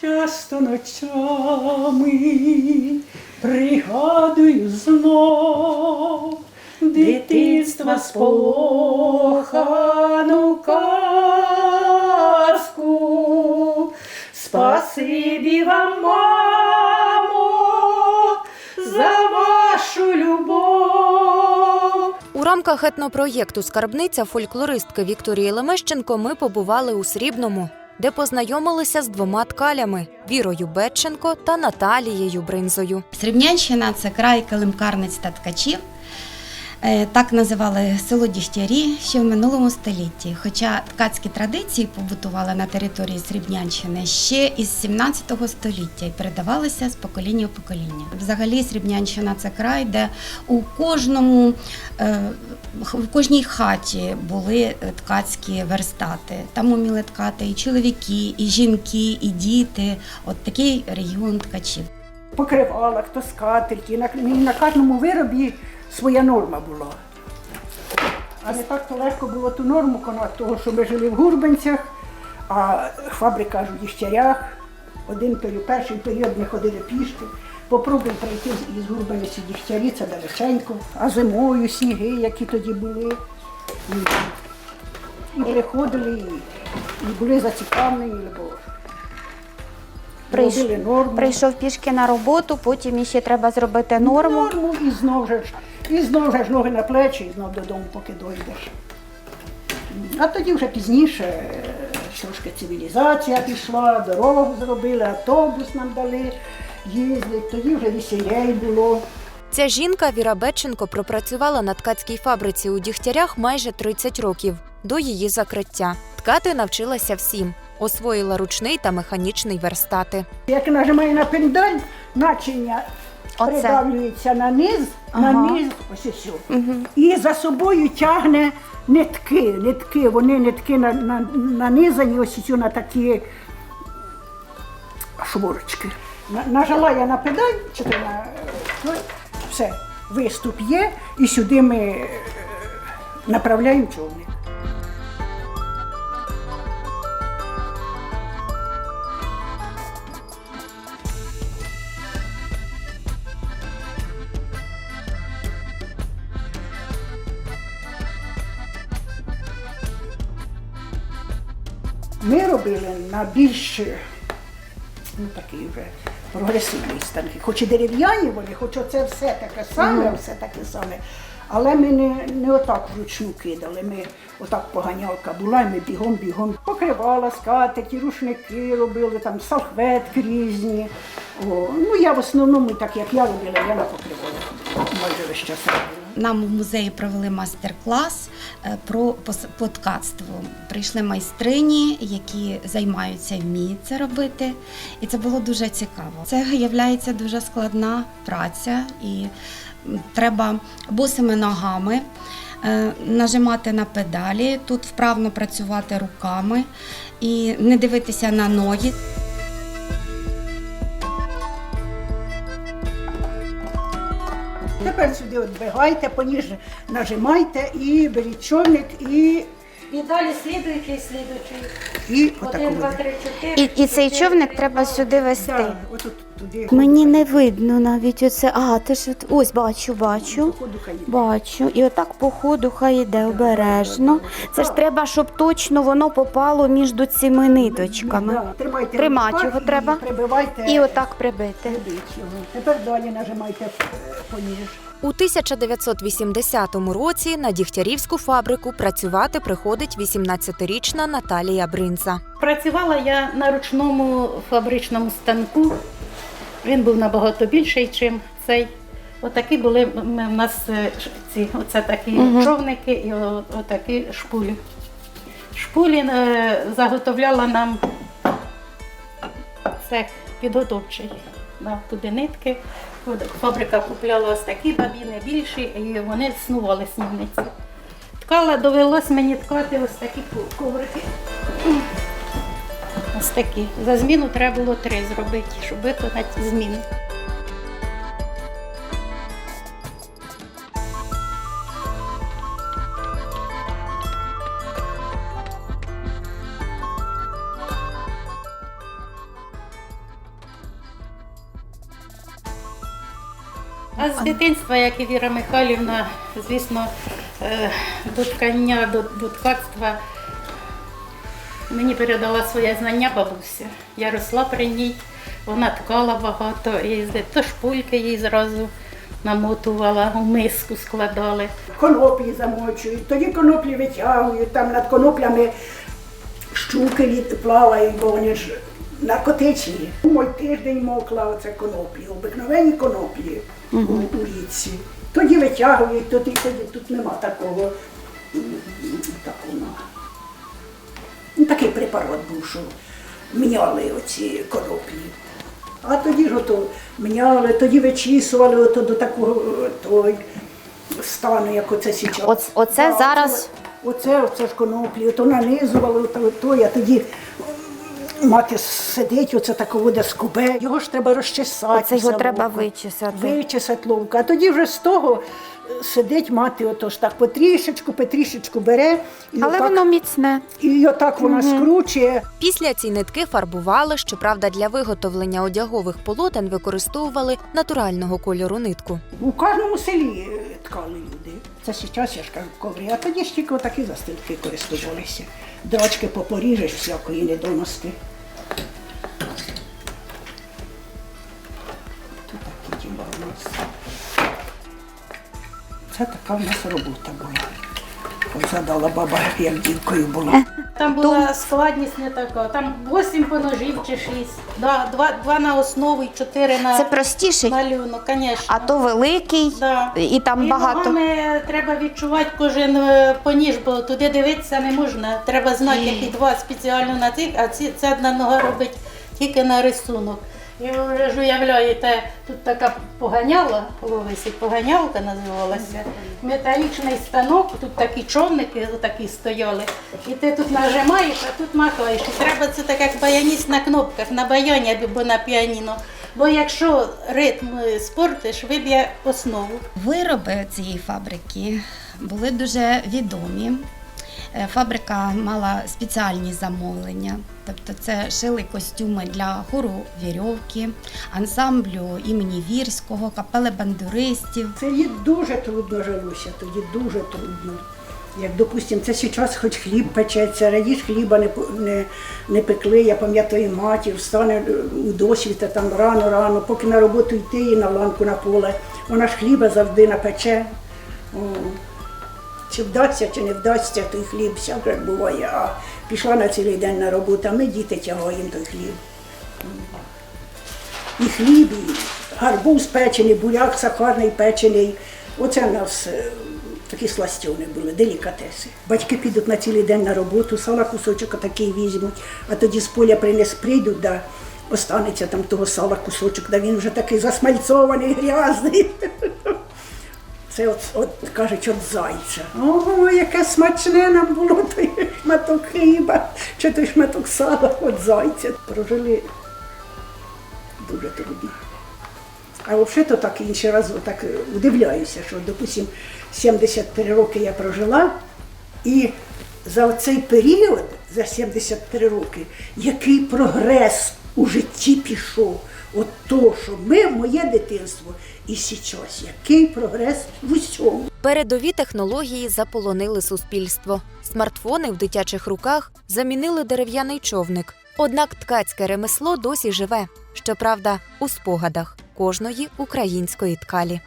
Часто ночами пригадую знов дитинства сполохану казку. Спасибі вам, мамо, за вашу любов. У рамках етнопроєкту Скарбниця фольклористки Вікторії Лемещенко ми побували у Срібному, де познайомилися з двома ткалями Вірою Бетченко та Наталією Бринзою. Срібнянщина це край килимкарниць та ткачів. Е, Так називали село Дігтярі ще в минулому столітті. Хоча ткацькі традиції побутували на території Срібнянщини ще із 17 століття і передавалися з покоління в покоління. Взагалі, Срібнянщина це край, де у кожному е, в кожній хаті були е, ткацькі верстати. Там уміли ткати і чоловіки, і жінки, і діти. От такий регіон ткачів. покривала, хто скатерті. На, на кожному виробі своя норма була. А не так то легко було ту норму конати, того, що ми жили в Гурбанцях, а фабрика ж у Дігтярях. Один період, перший період ми ходили пішки. Попробуй пройти з- із Гурбанців у Дігтярі, це далеченько. А зимою сніги, які тоді були. І, і приходили, і, і були зацікавлені, бо Прийш- робили норму. Прийшов пішки на роботу, потім ще треба зробити норму. Норму і знов же ж, і знов же ж ноги на плечі, і знов додому, поки дойдеш. А тоді вже пізніше е, трошки цивілізація пішла, дорогу зробили, автобус нам дали їздити, тоді вже веселей було. Ця жінка Віра Бетченко пропрацювала на ткацькій фабриці у Дігтярях майже 30 років до її закриття. Ткати навчилася всім, освоїла ручний та механічний верстати. Як нажимає на пендаль, начиня Оце. придавлюється на низ, Ага. на низ, ось і все. І за собою тягне нитки, нитки, вони нитки на, на, нанизані ось цю на такі шворочки. На- Нажала я на педаль, чи на ну, все, виступ є, і сюди ми е, направляємо човник. Ми робили на більш ну, такий вже прогресивний станки. Хоч і дерев'яні вони, хоч оце все таке саме, все таке саме. Але ми не, не отак вручну кидали. Ми отак поганялка була, і ми бігом-бігом покривала скатерті, рушники робили, там салфетки різні. О, ну я в основному, так як я робила, я на покривалах майже весь час робила. Нам в музеї провели майстер-клас е, про пос- Прийшли майстрині, які займаються вміють це робити. І це було дуже цікаво. Це є дуже складна праця, і треба босими ногами е, нажимати на педалі, тут вправно працювати руками і не дивитися на ноги. Тепер сюди от бігайте, поніж нажимайте і беріть човник і, І далі слідуючий, слідуючий. і Один, два, три, чотири. І, і цей човник треба сюди вести. Да, отут туди. Мені не видно навіть оце. А, ти ж от- ось бачу, бачу. Ходу хай йде. Бачу. І отак по ходу хай йде обережно. Це ж треба, щоб точно воно попало між цими ниточками. Да, Тримайте Тримати його і треба. Прибивайте І отак прибити. Тепер далі нажимайте поніж. У 1980 році на Дігтярівську фабрику працювати приходить 18-річна Наталія Бринза. Працювала я на ручному фабричному станку. Він був набагато більший, ніж цей. Отакі були у нас е, ці, оце такі човники і отакі шпулі. Шпулі е, заготовляла нам цех підготовчий. Туди нитки. Фабрика купляла ось такі бабіни більші, і вони снували снівниці. Ткала, довелось мені ткати ось такі коврики. Ось такі. За зміну треба було три зробити, щоб виконати зміну. З дитинства, як і Віра Михайлівна, звісно, е, до ткання, до, до ткацтва мені передала своє знання бабуся. Я росла при ній, вона ткала багато, і то шпульки їй зразу намотувала, у миску складали. Коноплі замочують, тоді коноплі витягують, там над коноплями щуки плавають, бо вони ж наркотичні. Мой тиждень мокла оце коноплі, обикновені коноплі у, у річці. Тоді витягують, тоді, тоді тут нема такого. такого. Ну, такий препарат був, що міняли оці коноплі. А тоді ж ото міняли, тоді вичісували ото до такого той, стану, як оце зараз. Оц- оце зараз- Оце, оце ж коноплі, ото нанизували, ото, ото, а тоді мати сидить, оце такого де скубе. Його ж треба розчесати. Це його треба вичесати. Вичесати ловко. А тоді вже з того сидить мати, ото ж так потрішечку, потрішечку бере. І Але отак, воно міцне. і отак вона скручує. Після ці нитки фарбували, щоправда, для виготовлення одягових полотен використовували натурального кольору нитку. У кожному селі е, ткали люди. Це зараз, я ж кажу, коври, а тоді ж тільки отакі застилки користувалися. Дрочки попоріжеш всякої недоності. Тут такі діла у нас. Це така в нас робота була. Задала баба, як дівкою була. Там була складність не така. Там 8 поножів чи 6. Да, два, два на основу і 4 на Це простіший, малюнок, звісно. а то великий, Да. і там і багато. ногами треба відчувати кожен е, поніж, бо туди дивитися не можна. Треба знати, які два спеціально на цих, а ці, ця одна нога робить тільки на рисунок. І ви вже ж тут така поганяла, висить, поганялка називалася. Металічний станок, тут такі човники такі стояли. І ти тут нажимаєш, а тут махаєш. І треба це так як баяніст на кнопках, на баяні або на піаніно. Бо якщо ритм спортиш, виб'є основу. Вироби цієї фабрики були дуже відомі. Е, Фабрика мала спеціальні замовлення, тобто це шили костюми для хору вірьовки, ансамблю імені Вірського, капели бандуристів. Це їй дуже трудно жилося, тоді дуже трудно. Як, допустимо, це зараз хоч хліб печеться, раніше хліба не, не, не пекли, я пам'ятаю, матір встане е, у досвіта там рано-рано, поки на роботу йти і на ланку на поле. Вона ж хліба завжди напече. Чи вдасться, чи не вдасться, той хліб всяке буває. А пішла на цілий день на роботу, а ми діти тягаємо той хліб. І хліб, і гарбуз печений, буряк сахарний печений. Оце в нас е, такі сластьони були, делікатеси. Батьки підуть на цілий день на роботу, сала кусочок такий візьмуть, а тоді з поля принес прийдуть, да, останеться там того сала кусочок, да він вже такий засмальцований, грязний. Це от, от кажуть, от зайця. Ого, яке смачне нам було той шматок хліба, чи той шматок сала от зайця. Прожили дуже трудно. А взагалі то так інший раз так удивляюся, що, допустим, 73 роки я прожила, і за цей період, за 73 роки, який прогрес у житті пішов. От то, що ми, моє дитинство, і зараз, який прогрес в усьому. Передові технології заполонили суспільство. Смартфони в дитячих руках замінили дерев'яний човник. Однак ткацьке ремесло досі живе, щоправда, у спогадах кожної української ткалі.